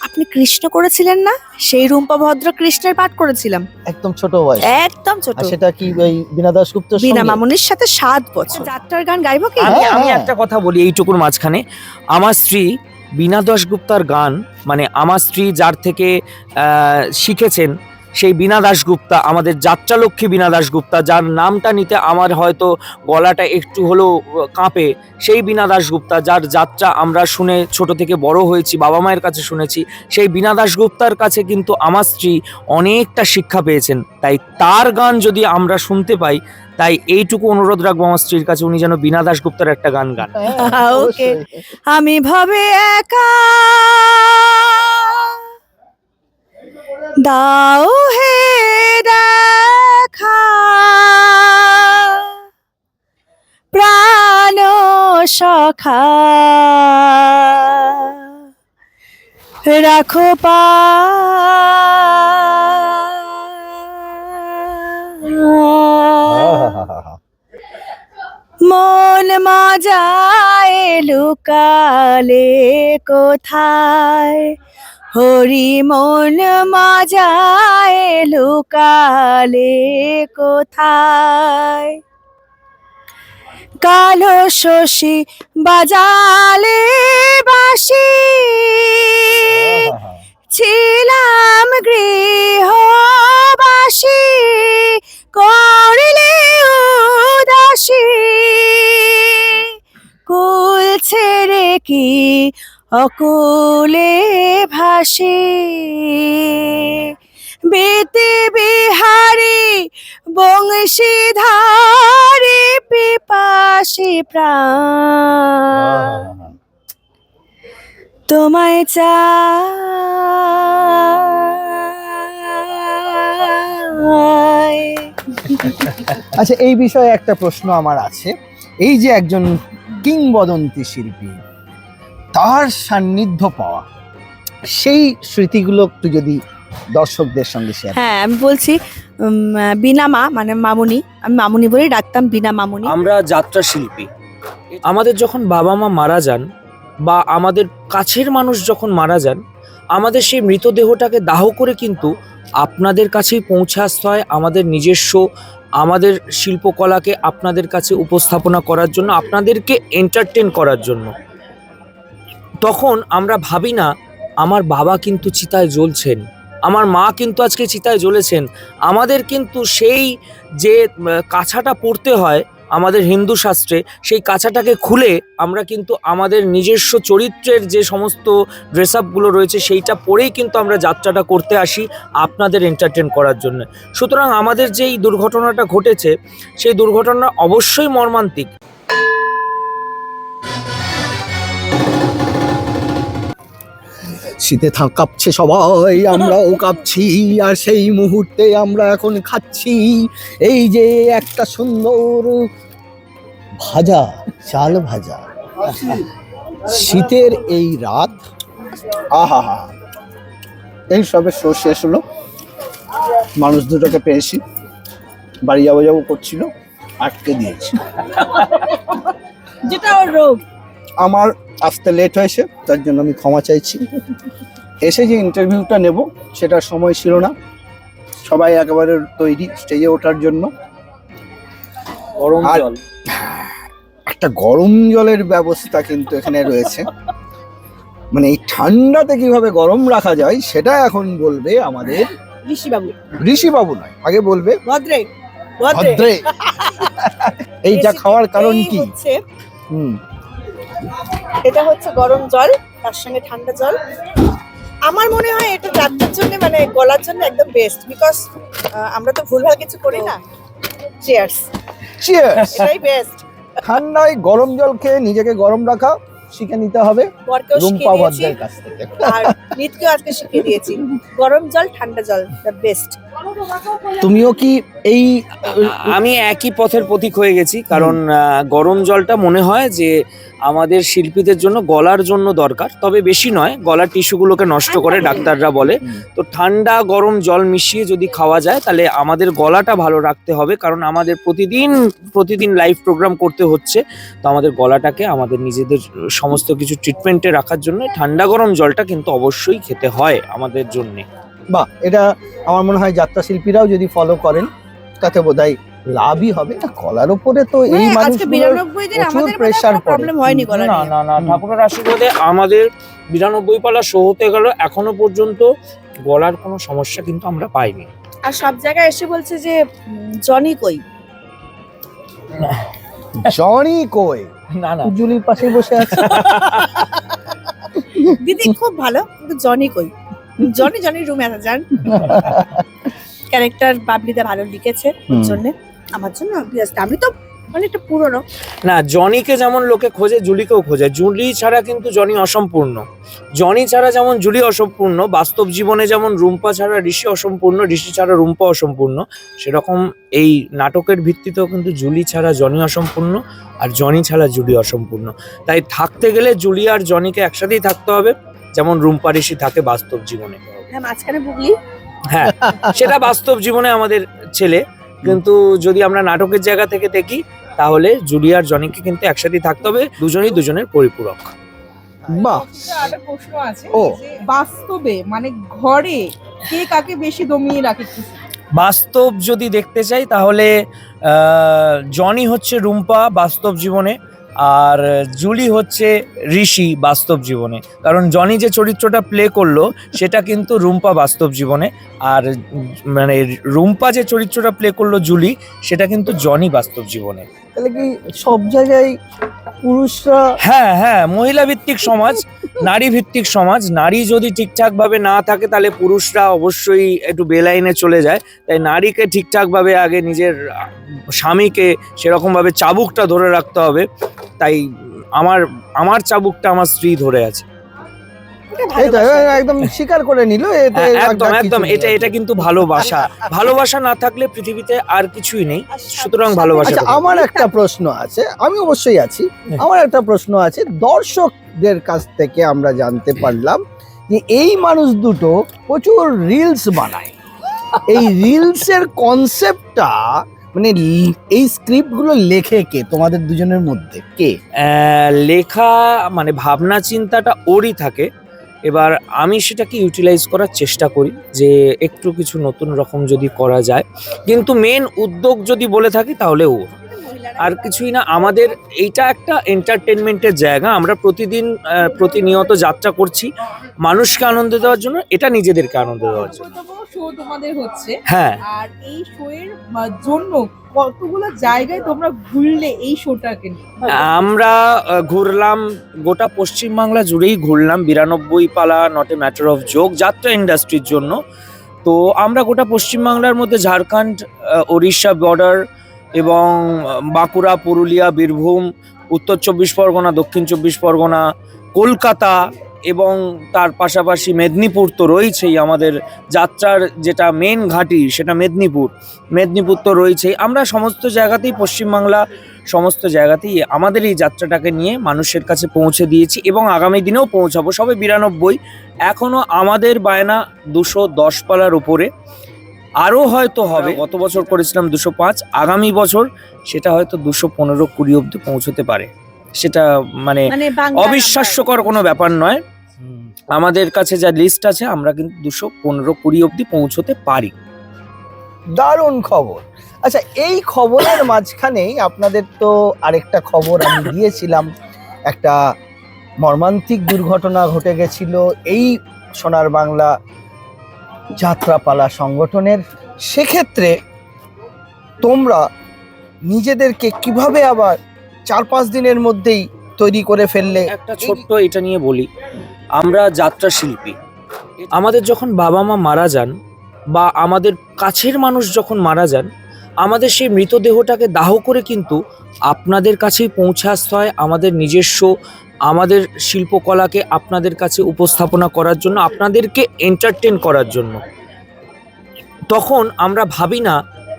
আপনি কৃষ্ণ করেছিলেন না? সেই রুম্পা ভদ্র কৃষ্ণের পাঠ করেছিলাম। একদম ছোট বয়স। একদম ছোট। আর সেটা কি ওই বিনা দাশগুপ্ত বিনা মামুনির সাথে সাত বছর। যাত্রার গান গাইবো কি? হ্যাঁ, আমি আমি হ্যাঁ। একটা কথা বলি এইটুকুর মাঝখানে। আমার স্ত্রী বিনা দাশগুপ্তার গান মানে আমার স্ত্রী যার থেকে আহ, শিখেছেন সেই বীণা দাশগুপ্তা আমাদের যাত্রালক্ষ্মী বীণা দাশগুপ্তা যার নামটা নিতে আমার হয়তো গলাটা একটু হলেও কাঁপে সেই বীণা দাশগুপ্তা যার যাত্রা আমরা শুনে ছোট থেকে বড় হয়েছি বাবা মায়ের কাছে শুনেছি সেই বীণা দাশগুপ্তার কাছে কিন্তু আমার স্ত্রী অনেকটা শিক্ষা পেয়েছেন। তাই তার গান যদি আমরা শুনতে পাই তাই এইটুকু অনুরোধ রাখব আমার স্ত্রীর কাছে উনি যেন বীণা দাশগুপ্তার একটা গান গান। হ্যাঁ। আমি ভাবে একা দাও হে দেখা। প্রাণ সখা। রাখো পা। মন মাজায় লুকালে কোথায়? হরি মন মাজায় লুকালে কোথায়? কালো শশী বাজালে বাসি। ছিলাম গৃহবাসী করলে উদাসী। কুল ছেড়ে কি অকুলে ভাসি বেতে বিহারি বংশীধারি পিপাসী প্রাণ। তোমায় চাই আচ্ছা এই বিষয়ে একটা প্রশ্ন আমার আছে এই যে একজন কিংবদন্তি শিল্পী তার সান্নিধ্য পাওয়া। সেই স্মৃতিগুলো একটু যদি দর্শকদের সঙ্গে শেয়ার হ্যাঁ আমি বলছি বিনা মা মানে মামুনি আমি মামুনি বলেই ডাকতাম বিনা মামুনি। আমরা যাত্রা শিল্পী। আমাদের যখন বাবা মা মারা যান বা আমাদের কাছের মানুষ যখন মারা যান আমাদের সেই মৃতদেহটাকে দাহ করে কিন্তু আপনাদের কাছেই পৌঁছে আসতে হয় আমাদের নিজস্ব আমাদের শিল্পকলাকে আপনাদের কাছে উপস্থাপনা করার জন্য আপনাদেরকে এন্টারটেন করার জন্য। তখন আমরা ভাবি না, আমার বাবা কিন্তু চিতায় জ্বলছেন, আমার মা কিন্তু আজকে চিতায় জ্বলেছেন, আমাদের কিন্তু সেই যে কাছাটা পড়তে হয় আমাদের হিন্দু শাস্ত্রে, সেই কাছাটাকে খুলে আমরা কিন্তু আমাদের নিজস্ব চরিত্রের যে সমস্ত ড্রেস আপগুলো রয়েছে, সেইটা পরেই কিন্তু আমরা যাত্রাটা করতে আসি আপনাদের এন্টারটেন করার জন্য। সুতরাং আমাদের যে এই দুর্ঘটনাটা ঘটেছে, সেই দুর্ঘটনা অবশ্যই মর্মান্তিক। শীতে থা কাঁপছে সবাই আমরাও কাঁপছি আর সেই মুহূর্তে আমরা এখন খাচ্ছি এই যে একটা সুন্দর ভাজা চাল ভাজা। শীতের এই রাত আহা হা এই সবে শো শেষ হলো। মানুষ দুটোকে পেয়েছি। বাড়ি যাব যাব করছিল আটকে দিয়েছি। যেটা ওর রোগ। আমার আসতে লেট হয়েছে তার জন্য আমি ক্ষমা চাইছি। এসে যে ইন্টারভিউটা নেব সেটা সময় ছিল না। সবাই একেবারে তৈরি স্টেজে ওঠার জন্য। গরম আর- জল। একটা গরম জলের ব্যবস্থা কিন্তু এখানে রয়েছে। মানে এই ঠান্ডাতে কীভাবে গরম রাখা যায় সেটা এখন বলবে আমাদের ঋষিবাবু। ঋষিবাবু নয় আগে বলবে ভদ্রে ভদ্রে এইটা খাওয়ার কারণ কি? হুম। এটা হচ্ছে গরম জল তার সঙ্গে ঠান্ডা জল। আমার মনে হয় এটা যাত্রার জন্য মানে গলার জন্য একদম বেস্ট বিকজ আমরা তো ভুলভাল কিছু করি না। চিয়ার্স চিয়ার্স এটাই বেস্ট ঠান্ডায় গরম জল খেয়ে নিজেকে গরম রাখা শিখে নিতে হবে। রুম্পা ভদ্রের কাছ থেকে। আর নিতকেও আজকে শিখিয়ে দিয়েছি। গরম জল ঠান্ডা জল দ্য বেস্ট তুমিও কি এই আমি একই পথের পথিক হয়ে গেছি কারণ গরম জলটা মনে হয় যে আমাদের শিল্পীদের জন্য গলার জন্য দরকার তবে বেশি নয় গলার টিস্যুগুলোকে নষ্ট করে ডাক্তাররা বলে। তো ঠান্ডা গরম জল মিশিয়ে যদি খাওয়া যায় তাহলে আমাদের গলাটা ভালো রাখতে হবে কারণ আমাদের প্রতিদিন প্রতিদিন লাইভ প্রোগ্রাম করতে হচ্ছে। তো আমাদের গলাটাকে আমাদের নিজেদের সমস্ত কিছু ট্রিটমেন্টে রাখার জন্য ঠান্ডা গরম জলটা কিন্তু অবশ্যই খেতে হয় আমাদের জন্যে। বাহ এটা আমার মনে হয় যাত্রা শিল্পীরাও যদি ফলো করেন তাতে বোধহয় লাভই হবে। না কলার ওপরে তো এই মানে মানুষগুলোর আমাদের প্রবলেম হয়নি না না না। ঠাকুরের আশীর্বাদে আমাদের বিরানব্বই পালা শো হতে গেল। এখনও পর্যন্ত গলার কোনো সমস্যা কিন্তু আমরা পাইনি। আর সব জায়গায় এসে বলছে যে জনি কই? জনি কই? না না। জুলির পাশে বসে আছে। দিদি খুব ভালো কিন্তু জনি কই? জনি জনির রুমে আছে যান। ক্যারেক্টার বাবলিদা ভালো লিখেছে হুম। জন্য। আমার জন্য আমি তো অনেকটা পুরনো। না জনিকে যেমন লোকে খোঁজে জুলিকেও খোঁজে। জুলি ছাড়া কিন্তু জনি অসম্পূর্ণ। জনি ছাড়া যেমন জুলি অসম্পূর্ণ বাস্তব জীবনে যেমন রুম্পা ছাড়া ঋষি অসম্পূর্ণ ঋষি ছাড়া রুম্পা অসম্পূর্ণ সেরকম এই নাটকের ভিত্তিতেও কিন্তু জুলি ছাড়া জনি অসম্পূর্ণ আর জনি ছাড়া জুলি অসম্পূর্ণ। তাই থাকতে গেলে জুলি আর জনিকে একসাথেই থাকতে হবে। যেমন রুম্পা ঋষি থাকে বাস্তব জীবনে। হ্যাঁ মাঝখানে বুগলি হ্যাঁ সেটা বাস্তব জীবনে আমাদের ছেলে। কিন্তু যদি আমরা নাটকের জায়গা থেকে দেখি তাহলে জুলিয়ার জনিকে কিন্তু একসাথে থাকতে হবে দুজনেই দুজনের পরিপূরক। বাহ। আরও প্রশ্ন আছে ও। যে বাস্তবে মানে ঘরে কে কাকে বেশি দমিয়ে রাখে বাস্তব যদি দেখতে চাই তাহলে আহ, জনি হচ্ছে রুম্পা বাস্তব জীবনে। আর জুলি হচ্ছে ঋষি বাস্তব জীবনে। কারণ জনি যে চরিত্রটা প্লে করল সেটা কিন্তু রুম্পা বাস্তব জীবনে। আর মানে রুম্পা যে চরিত্রটা প্লে করল জুলি সেটা কিন্তু জনি বাস্তব জীবনে। তাহলে কি সব জায়গায় পুরুষরা হ্যাঁ হ্যাঁ মহিলা ভিত্তিক সমাজ নারী ভিত্তিক সমাজ। নারী যদি ঠিকঠাকভাবে না থাকে তাহলে পুরুষরা অবশ্যই একটু বেলাইনে চলে যায়। তাই নারীকে ঠিকঠাকভাবে আগে নিজের স্বামীকে সেরকমভাবে চাবুকটা ধরে রাখতে হবে। তাই আমার আমার চাবুকটা আমার স্ত্রী ধরে আছে। এটা একদম স্বীকার করে নিল এতে হ্যাঁ, একদম একদম এটা এটা কিন্তু ভালোবাসা। ভালোবাসা না থাকলে পৃথিবীতে আর কিছুই নেই। সুতরাং ভালোবাসা আচ্ছা আমার একটা প্রশ্ন আছে আমি অবশ্যই আছি। হ্যাঁ। আমার একটা প্রশ্ন আছে দর্শকদের কাছ থেকে আমরা জানতে পারলাম যে এই মানুষ দুটো প্রচুর রিলস বানায়। এই রিলসের কনসেপ্টটা মানে এই স্ক্রিপ্টগুলো লেখে কে? তোমাদের দুজনের মধ্যে কে? লেখা মানে ভাবনা চিন্তাটা ওরই থাকে। এবার আমি সেটাকে ইউটিলাইজ করার চেষ্টা করি যে একটু কিছু নতুন রকম যদি করা যায়। কিন্তু মেন উদ্যোগ যদি বলে থাকি তাহলে ও। আর কিছুই না, আমাদের এইটা একটা এন্টারটেনমেন্টের জায়গা। আমরা প্রতিদিন প্রতিনিয়ত যাত্রা করছি মানুষকে আনন্দ দেওয়ার জন্য, এটা নিজেদেরকে আনন্দ দেওয়ার জন্য। শো তোমাদের হচ্ছে। হ্যাঁ। আর এই শো এর জন্য কতগুলো জায়গায় তোমরা ঘুরলে এই শোটাকে আমরা ঘুরলাম গোটা পশ্চিমবাংলা জুড়েই ঘুরলাম। বিরানব্বই পালা নট এ ম্যাটার অফ যোগ যাত্রা ইন্ডাস্ট্রির জন্য। তো আমরা গোটা পশ্চিমবাংলার মধ্যে ঝাড়খণ্ড ওড়িশা বর্ডার এবং বাঁকুড়া পুরুলিয়া বীরভূম উত্তর চব্বিশ পরগনা দক্ষিণ চব্বিশ পরগনা কলকাতা এবং তার পাশাপাশি মেদিনীপুর তো রয়েছেই আমাদের যাত্রার যেটা মেন ঘাঁটি সেটা মেদিনীপুর। মেদিনীপুর তো রয়েছেই। আমরা সমস্ত জায়গাতেই পশ্চিমবাংলা, সমস্ত জায়গাতেই আমাদের এই যাত্রাটাকে নিয়ে মানুষের কাছে পৌঁছে দিয়েছি এবং আগামী দিনেও পৌঁছাবো। সবে বিরানব্বই। এখনও আমাদের বায়না দুশো দশ পালার উপরে। আরও হয়তো হবে, গত বছর করেছিলাম দুশো পাঁচ। আগামী বছর সেটা হয়তো দুশো পনেরো কুড়ি অব্দি পৌঁছতে পারে। সেটা মানে মানে অবিশ্বাস্যকর কোনো ব্যাপার নয়। আমাদের কাছে যা লিস্ট আছে আমরা কিন্তু দুশো পনেরো কুড়ি অব্দি পৌঁছতে পারি। দারুণ খবর। আচ্ছা এই খবরের মাঝখানেই আপনাদের তো আরেকটা খবর আমি দিয়েছিলাম। একটা মর্মান্তিক দুর্ঘটনা ঘটে গেছিল এই সোনার বাংলা যাত্রাপালা সংগঠনের। সেক্ষেত্রে তোমরা নিজেদেরকে কীভাবে আবার চার পাঁচ দিনের মধ্যেই তৈরি করে ফেললে একটা ছোট্ট এটা নিয়ে বলি। আমরা যাত্রা শিল্পী। আমাদের যখন বাবা মা মারা যান বা আমাদের কাছের মানুষ যখন মারা যান, আমাদের সেই মৃতদেহটাকে দাহ করে কিন্তু আপনাদের কাছেই পৌঁছে আসতে হয়, আমাদের নিজস্ব আমাদের শিল্পকলাকে আপনাদের কাছে উপস্থাপনা করার জন্য, আপনাদেরকে এন্টারটেন করার জন্য। তখন আমরা ভাবি না,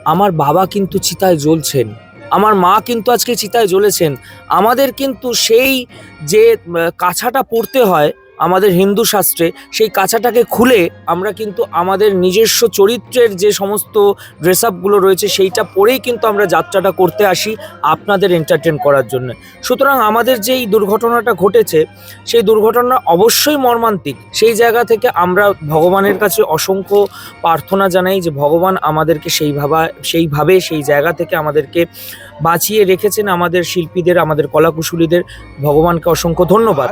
আমার বাবা কিন্তু চিতায় জ্বলছেন। আমার মা কিন্তু আজকে চিতায় জ্বলেছেন। আমাদের কিন্তু সেই যে কাছাটা পড়তে হয় আমাদের হিন্দু শাস্ত্রে সেই কাছাটাকে খুলে আমরা কিন্তু আমাদের নিজস্ব চরিত্রের যে সমস্ত ড্রেস আপগুলো রয়েছে সেইটা পরেই কিন্তু আমরা যাত্রাটা করতে আসি আপনাদের এন্টারটেন করার জন্য। সুতরাং আমাদের যে এই দুর্ঘটনাটা ঘটেছে, সেই দুর্ঘটনা অবশ্যই মর্মান্তিক। সেই জায়গা থেকে আমরা ভগবানের কাছে অসংখ্য প্রার্থনা জানাই যে ভগবান আমাদেরকে সেইভাবে সেইভাবে সেই জায়গা থেকে আমাদেরকে বাঁচিয়ে রেখেছেন আমাদের শিল্পীদের, আমাদের কলাকুশলীদের। ভগবানকে অসংখ্য ধন্যবাদ।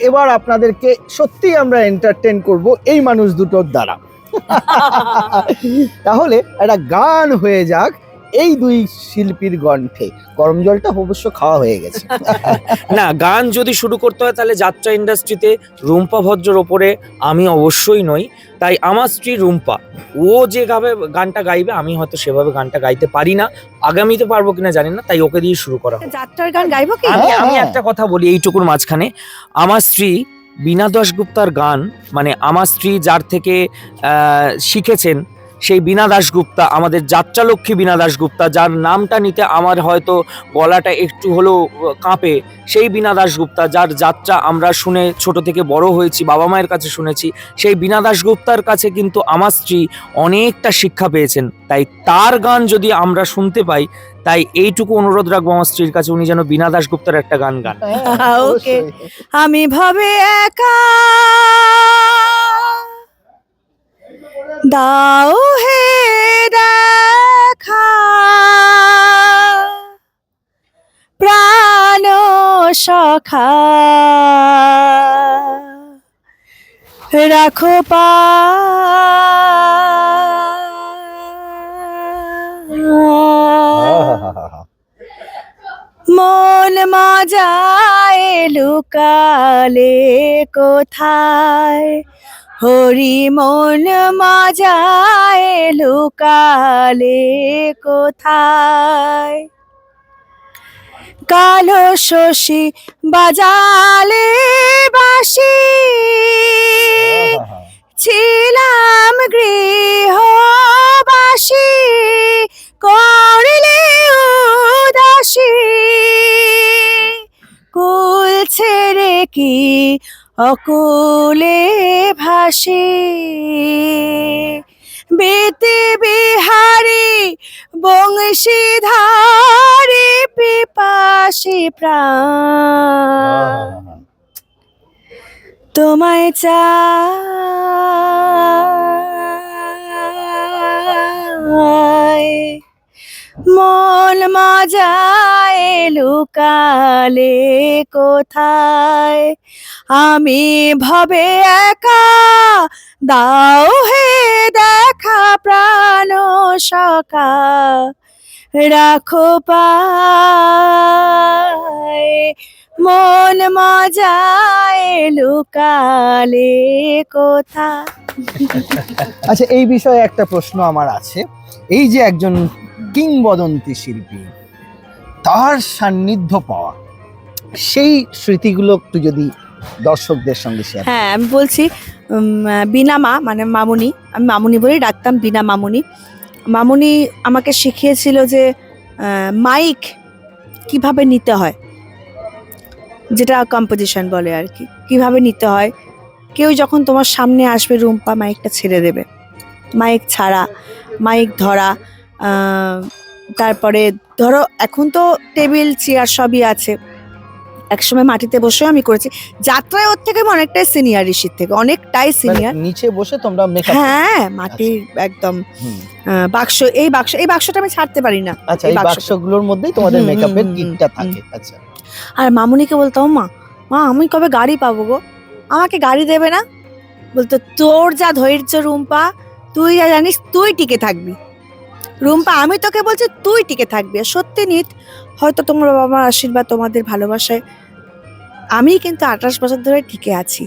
এবার আপনাদেরকে সত্যি আমরা এন্টারটেন করব এই মানুষ দুটোর দ্বারা। তাহলে একটা গান হয়ে যাক। এই দুই শিল্পীর কণ্ঠে গরম জলটা অবশ্য খাওয়া হয়ে গেছে। না গান যদি শুরু করতে হয় তাহলে যাত্রা ইন্ডাস্ট্রিতে রুম্পা ভদ্রর ওপরে আমি অবশ্যই নই। তাই আমার স্ত্রী রুম্পা ও যে গাবে গানটা গাইবে আমি হয়তো সেভাবে গানটা গাইতে পারি না। আগামীতে পারব কিনা জানি না তাই ওকে দিয়ে শুরু করা। যাত্রার গান গাইবো কি? আমি আমি। একটা কথা বলি এইটুকুর মাঝখানে। আমার স্ত্রী বীণা দাশগুপ্তার গান মানে আমার স্ত্রী যার থেকে শিখেছেন সেই বীণা দাশগুপ্তা, আমাদের যাত্রালক্ষ্মী বীণা দাশগুপ্তা, যার নামটা নিতে আমার হয়তো গলাটা একটু হলেও কাঁপে, সেই বীণা দাশগুপ্তা, যার যাত্রা আমরা শুনে ছোট থেকে বড় হয়েছি, বাবা মায়ের কাছে শুনেছি, সেই বীণা দাশগুপ্তার কাছে কিন্তু আমার স্ত্রী অনেকটা শিক্ষা পেয়েছেন। তাই তার গান যদি আমরা শুনতে পাই, তাই এইটুকু অনুরোধ রাখব আমার স্ত্রীর কাছে, উনি যেন বীণা দাশগুপ্তার একটা গান গান। হ্যাঁ। আমি ভবে একা। দাও হে দেখা। প্রাণ সখা। রাখো পা। মন মাজায় লুকালে কোথায়? হরি মন মাজায় লুকালে কোথায়? কালো শশী বাজালে বাসি। ছিলাম গৃহবাসী করলে উদাসী। কুল ছেড়ে কি অকুলে ভাসি বেতে বিহারি বংশীধারী পিপাসী প্রাণ। তোমায় চাই মন মাজায় লুকালে কোথায়? আমি ভবে একা, দাও হে দেখা প্রাণ সকা রাখো পায়। মন মজায় লুকালে কোথা আচ্ছা এই বিষয়ে একটা প্রশ্ন আমার আছে। এই যে একজন কিংবদন্তি শিল্পী তার সান্নিধ্য পাওয়া। সেই স্মৃতিগুলো একটু যদি দর্শকদের সঙ্গে শেয়ার হ্যাঁ আমি বলছি বিনা মা মানে মামুনি, আমি মামুনি বলেই ডাকতাম, বিনা মামুনি। মামুনি আমাকে শিখিয়েছিল যে মাইক কীভাবে নিতে হয়, যেটা কম্পোজিশন বলে আর কি। কীভাবে নিতে হয়, কেউ যখন তোমার সামনে আসবে, রুম্পা মাইকটা ছেড়ে দেবে। মাইক ছাড়া, মাইক ধরা তারপরে ধরো এখন তো টেবিল চেয়ার সবই আছে। একসময় মাটিতে বসেও আমি করেছি। যাত্রায় ওর থেকে আমি অনেকটাই সিনিয়র ঋষির থেকে অনেকটাই সিনিয়র মানে নিচে বসে তোমরা হ্যাঁ মাটির একদম। বাক্স এই বাক্স এই বাক্সটা আমি ছাড়তে পারি না। আচ্ছা এই বাক্সগুলোর মধ্যেই তোমাদের মেকআপের কিটটা থাকে। আচ্ছা। আর মামুনিকে বলতাম মা মা আমি কবে গাড়ি পাবো গো? আমাকে গাড়ি দেবে না? বলতো তোর যা ধৈর্য রুম্পা তুই যা জানিস তুই টিকে থাকবি। রুম্পা আমি তোকে বলছি তুই টিকে থাকবি। সত্যি নিত হয়তো তোমার বাবা মার আশীর্বাদ তোমাদের ভালোবাসায়। আমি কিন্তু আঠাশ বছর ধরে টিকে আছি।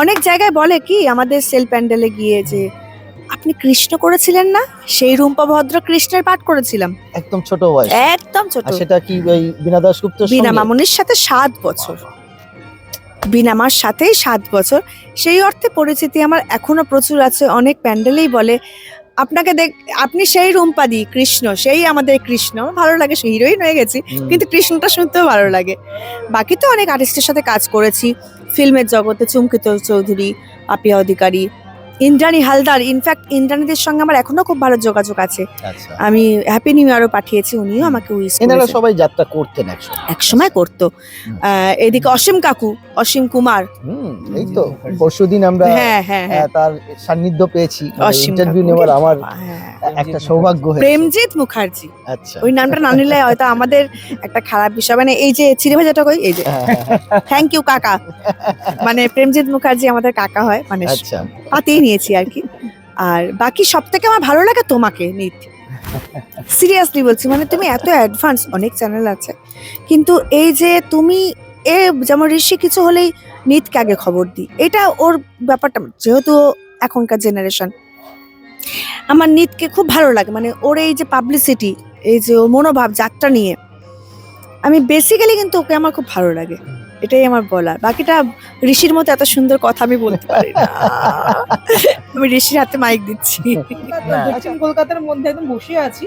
অনেক জায়গায় বলে কি আমাদের সেল প্যান্ডেলে গিয়ে যে আপনি কৃষ্ণ করেছিলেন না? সেই রুম্পা ভদ্র কৃষ্ণের পাঠ করেছিলাম। একদম ছোট বয়স। একদম ছোট। সেটা কি ওই বিনা দাশগুপ্ত বিনা মামুনির সাথে সাত বছর। বিনা আমার সাথেই সাত বছর। সেই অর্থে পরিচিতি আমার এখনও প্রচুর আছে। অনেক প্যান্ডেলেই বলে আপনাকে দেখ আপনি সেই রুম্পাদি কৃষ্ণ সেই আমাদের কৃষ্ণ। ভালো লাগে সেই হিরোইন হয়ে গেছি। কিন্তু কৃষ্ণটা শুনতেও ভালো লাগে। বাকি তো অনেক আর্টিস্টের সাথে কাজ করেছি। ফিল্মের জগতে চুমকিত চৌধুরী আপিয়া অধিকারী ইন্দ্রাণী হালদার ইনফ্যাক্ট ইন্দ্রাণীদের সঙ্গে আমার এখনও খুব ভালো যোগাযোগ আছে। আচ্ছা। আমি হ্যাপি নিউ ইয়ারও পাঠিয়েছি উনিও আমাকে উইশ এনারা সবাই যাত্রা করতেন একসময়। এক সময় করতো। এদিকে অসীম কাকু অসীম কুমার। হুম এই তো পরশুদিন আমরা হ্যাঁ হ্যাঁ হ্যাঁ। তার সান্নিধ্য পেয়েছি। ইন্টারভিউ। নেওয়ার আমার হ্যাঁ। একটা সৌভাগ্য প্রেমজিৎ মুখার্জি। আচ্ছা। ওই নামটা না নিলে হয়তো আমাদের একটা খারাপ বিষয়। মানে এই যে চিড়ে ভাজাটা কই এই যে। থ্যাংক ইউ কাকা। মানে প্রেমজিৎ মুখার্জি আমাদের কাকা হয় মানে আচ্ছা। পাতেই নিয়েছি আর কি। আর বাকি সব থেকে আমার ভালো লাগে তোমাকে নিত। সিরিয়াসলি বলছি মানে তুমি এত অ্যাডভান্স অনেক চ্যানেল আছে। কিন্তু এই যে তুমি এ যেমন ঋষি কিছু হলেই নিতকে আগে খবর দিই। এটা ওর ব্যাপারটা যেহেতু এখনকার জেনারেশন আমার নিতকে খুব ভালো লাগে মানে ওর এই যে পাবলিসিটি এই যে ওর মনোভাব যাত্রা নিয়ে আমি বেসিক্যালি কিন্তু ওকে আমার খুব ভালো লাগে এটাই আমার বলার। বাকিটা ঋষির মতো এত সুন্দর কথা আমি বলতে পারি না। আমি ঋষির হাতে মাইক দিচ্ছি। দক্ষিণ কলকাতার মধ্যে একদম বসে আছি।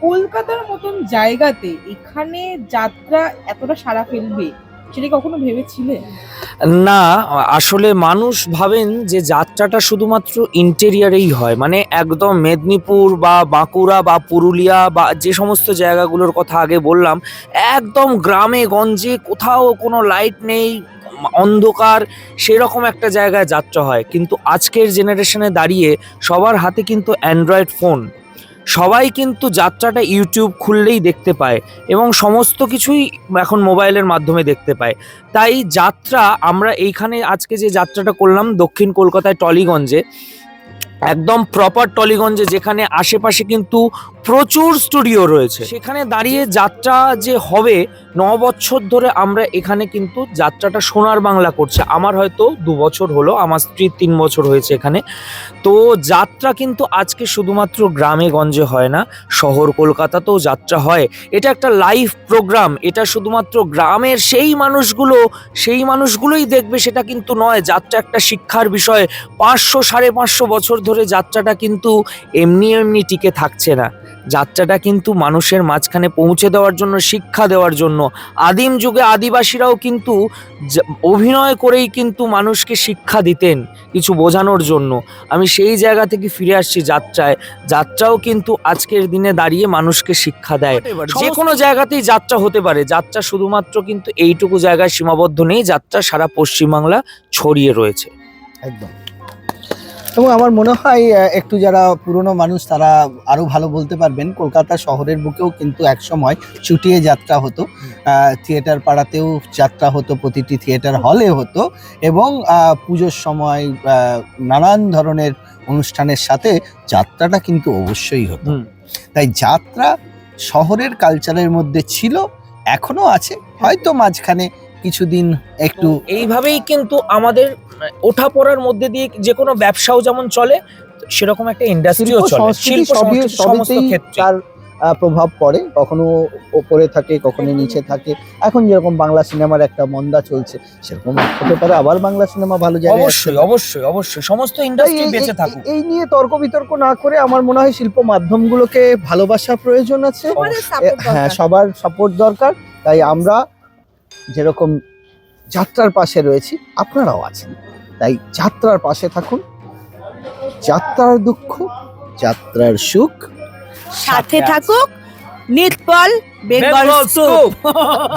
কলকাতার মতন জায়গাতে এখানে যাত্রা এতটা সারা ফেলবে সেটা কখনো ভেবেছিলেন না, আসলে মানুষ ভাবেন যে যাত্রাটা শুধুমাত্র ইন্টেরিয়ারেই হয়। মানে একদম মেদিনীপুর বা বাঁকুড়া বা পুরুলিয়া বা যে সমস্ত জায়গাগুলোর কথা আগে বললাম, একদম গ্রামে, গঞ্জে কোথাও কোনো লাইট নেই, অন্ধকার, সেরকম একটা জায়গায় যাত্রা হয়। কিন্তু আজকের জেনারেশনে দাঁড়িয়ে সবার হাতে কিন্তু অ্যান্ড্রয়েড ফোন সবাই কিন্তু যাত্রাটা ইউটিউব খুললেই দেখতে পায় এবং সমস্ত কিছুই এখন মোবাইলের মাধ্যমে দেখতে পায়। তাই যাত্রা, আমরা এইখানে আজকে যে যাত্রাটা করলাম দক্ষিণ কলকাতায় টলিগঞ্জে একদম প্রপার টলিগঞ্জে, যেখানে আশেপাশে কিন্তু প্রচুর স্টুডিও রয়েছে। সেখানে দাঁড়িয়ে যাত্রা যে হবে, ন বছর ধরে আমরা এখানে কিন্তু যাত্রাটা সোনার বাংলা করছে। আমার হয়তো দু বছর হলো, আমার স্ত্রীর তিন বছর হয়েছে এখানে। তো যাত্রা কিন্তু আজকে শুধুমাত্র গ্রামে গঞ্জে হয় না, শহর কলকাতাতেও যাত্রা হয়। এটা একটা লাইভ প্রোগ্রাম এটা শুধুমাত্র গ্রামের সেই মানুষগুলো, সেই মানুষগুলোই দেখবে সেটা কিন্তু নয়। যাত্রা একটা শিক্ষার বিষয়। পাঁচশো, সাড়ে পাঁচশো বছর ধরে যাত্রাটা কিন্তু এমনি এমনি টিকে থাকছে না। যাত্রাটা কিন্তু মানুষের মাঝখানে পৌঁছে দেওয়ার জন্য শিক্ষা দেওয়ার জন্য। আদিম যুগে আদিবাসীরাও কিন্তু অভিনয় করেই কিন্তু মানুষকে শিক্ষা দিতেন কিছু বোঝানোর জন্য। আমি সেই জায়গা থেকে ফিরে আসছি যাত্রায়। যাত্রাও কিন্তু আজকের দিনে দাঁড়িয়ে মানুষকে শিক্ষা দেয়। যে কোনো জায়গাতেই যাত্রা হতে পারে। যাত্রা শুধুমাত্র কিন্তু এইটুকু জায়গায় সীমাবদ্ধ নেই। যাত্রা সারা পশ্চিমবাংলা ছড়িয়ে রয়েছে। একদম। এবং আমার মনে হয় একটু যারা পুরনো মানুষ তারা আরও ভালো বলতে পারবেন। কলকাতা শহরের বুকেও কিন্তু একসময় চুটিয়ে যাত্রা হতো। থিয়েটার পাড়াতেও যাত্রা হতো প্রতিটি থিয়েটার হলে হতো এবং পুজোর সময় নানান ধরনের অনুষ্ঠানের সাথে যাত্রাটা কিন্তু অবশ্যই হতো। তাই যাত্রা শহরের কালচারের মধ্যে ছিল এখনও আছে। হয়তো মাঝখানে কিছুদিন একটু এইভাবেই কিন্তু আমাদের ওঠা পড়ার মধ্যে দিয়ে যে কোনো ব্যবসাও যেমন চলে সেরকম একটা ইন্ডাস্ট্রিও চলে। শিল্প সমস্ত ক্ষেত্রে প্রভাব পড়ে। কখনো ওপরে থাকে কখনো নিচে থাকে। এখন যেরকম বাংলা সিনেমার একটা মন্দা চলছে সেরকম হতে পারে আবার বাংলা সিনেমা ভালো জায়গায় অবশ্যই অবশ্যই অবশ্যই। সমস্ত ইন্ডাস্ট্রি বেঁচে এই- থাকুক। এই নিয়ে তর্ক বিতর্ক না করে আমার মনে হয় শিল্প মাধ্যমগুলোকে ভালোবাসা প্রয়োজন আছে। হ্যাঁ সবার সাপোর্ট দরকার। তাই আমরা যেরকম যাত্রার পাশে রয়েছি আপনারাও আছেন। তাই যাত্রার পাশে থাকুন। যাত্রার দুঃখ যাত্রার সুখ সাথে থাকুক নিটপল বেঙ্গল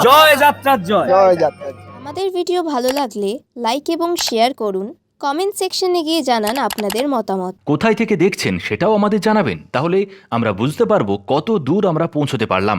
জয় যাত্রার জয়। জয় যাত্রা আমাদের ভিডিও ভালো লাগলে লাইক এবং শেয়ার করুন। কমেন্ট সেকশনে গিয়ে জানান আপনাদের মতামত। কোথায় থেকে দেখছেন সেটাও আমাদের জানাবেন। তাহলে আমরা বুঝতে পারব কত দূর আমরা পৌঁছতে পারলাম।